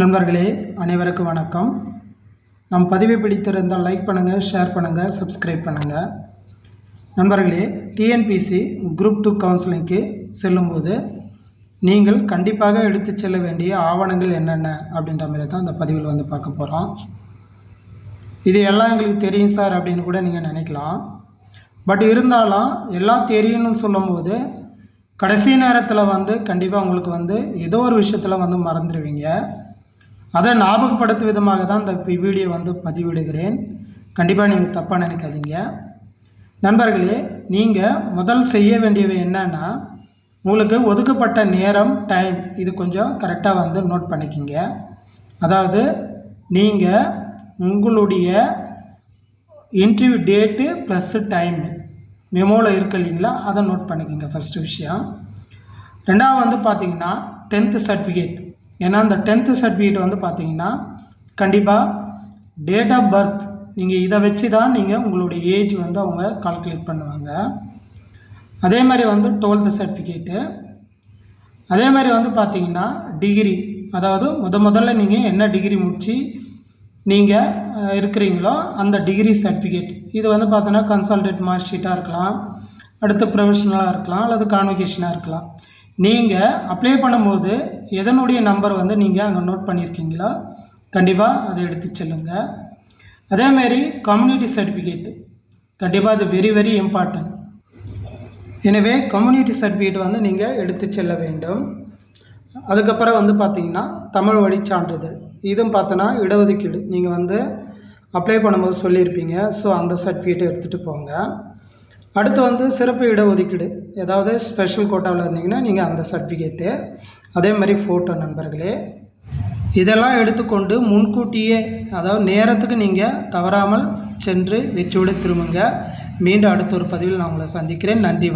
நண்பர்களே அனைவருக்கும் வணக்கம். நம் பதிவை பிடித்திருந்தால் லைக் பண்ணுங்கள் ஷேர் பண்ணுங்கள் சப்ஸ்கிரைப் பண்ணுங்கள் நண்பர்களே டிஎன்பிசி குரூப் டூ கவுன்சிலிங்க்கு செல்லும்போது நீங்கள் கண்டிப்பாக எடுத்து செல்ல வேண்டிய ஆவணங்கள் என்னென்ன அப்படின்ற மாதிரி தான் அந்த பதிவில் வந்து பார்க்க போகிறோம் இது எல்லாம் எங்களுக்கு தெரியும் சார் அப்படின்னு கூட நீங்கள் நினைக்கலாம். பட் இருந்தாலும் எல்லாம் தெரியும்னு சொல்லும்போது கடைசி நேரத்தில் வந்து கண்டிப்பாக உங்களுக்கு வந்து ஏதோ ஒரு விஷயத்தில் வந்து மறந்துடுவீங்க அதை ஞாபகப்படுத்தும் விதமாக தான் இந்த வீடியோ வந்து பதிவிடுகிறேன். கண்டிப்பாக நீங்கள் தப்பாக நினைக்காதீங்க. நண்பர்களே நீங்கள் முதல் செய்ய வேண்டியவை என்னன்னா உங்களுக்கு ஒதுக்கப்பட்ட நேரம் டைம் இது கொஞ்சம் கரெக்டாக வந்து நோட் பண்ணிக்கிங்க. அதாவது நீங்கள் உங்களுடைய இன்டர்வியூ டேட்டு ப்ளஸ்ஸு டைமு மெமோவில் இருக்கு இல்லைங்களா அதை நோட் பண்ணிக்கோங்க ஃபஸ்ட்டு விஷயம். ரெண்டாவது வந்து பார்த்தீங்கன்னா டென்த்து சர்டிஃபிகேட் ஏன்னா அந்த டென்த்து சர்டிஃபிகேட் வந்து பார்த்தீங்கன்னா கண்டிப்பாக டேட் ஆஃப் பர்த் நீங்கள் இதை வச்சு தான் நீங்கள் உங்களுடைய ஏஜ் வந்து அவங்க கால்குலேட் பண்ணுவாங்க. அதே மாதிரி வந்து டுவெல்த்து சர்டிஃபிகேட்டு அதே மாதிரி வந்து பார்த்தீங்கன்னா டிகிரி அதாவது முத முதல்ல நீங்கள் என்ன டிகிரி முடித்து நீங்கள் இருக்கிறீங்களோ அந்த டிகிரி சர்டிஃபிகேட் இது வந்து பார்த்தோன்னா கன்சல்டேட் மார்க் ஷீட்டாக இருக்கலாம். அடுத்து ப்ரொஃபஷனலாக இருக்கலாம். அல்லது கான்வெகேஷனாக இருக்கலாம். நீங்கள் அப்ளை பண்ணும்போது எதனுடைய நம்பர் வந்து நீங்கள் அங்கே நோட் பண்ணியிருக்கீங்களோ கண்டிப்பாக அதை எடுத்து செல்லுங்கள் அதேமாரி கம்யூனிட்டி சர்டிஃபிகேட்டு கண்டிப்பாக அது வெரி வெரி இம்பார்ட்டன்ட் எனவே கம்யூனிட்டி சர்டிஃபிகேட் வந்து நீங்கள் எடுத்து செல்ல வேண்டும். அதுக்கப்புறம் வந்து பார்த்தீங்கன்னா தமிழ் வழி சான்றிதழ். இதுவும் பார்த்தோன்னா இடஒதுக்கீடு. நீங்கள் வந்து அப்ளை பண்ணும்போது சொல்லியிருப்பீங்க. ஸோ அந்த சர்டிஃபிகேட்டை எடுத்துகிட்டு போங்க. அடுத்து வந்து சிறப்பு இடஒதுக்கீடு. ஏதாவது ஸ்பெஷல் கோட்டாவில் இருந்தீங்கன்னா நீங்கள் அந்த சர்டிஃபிகேட்டு அதே மாதிரி ஃபோட்டோ நண்பர்களே. இதெல்லாம் எடுத்துக்கொண்டு முன்கூட்டியே அதாவது நேரத்துக்கு நீங்கள் தவறாமல் சென்று வெற்றியோடு திரும்புங்க. மீண்டும் அடுத்த ஒரு பதிவில் நான் உங்களை சந்திக்கிறேன். நன்றி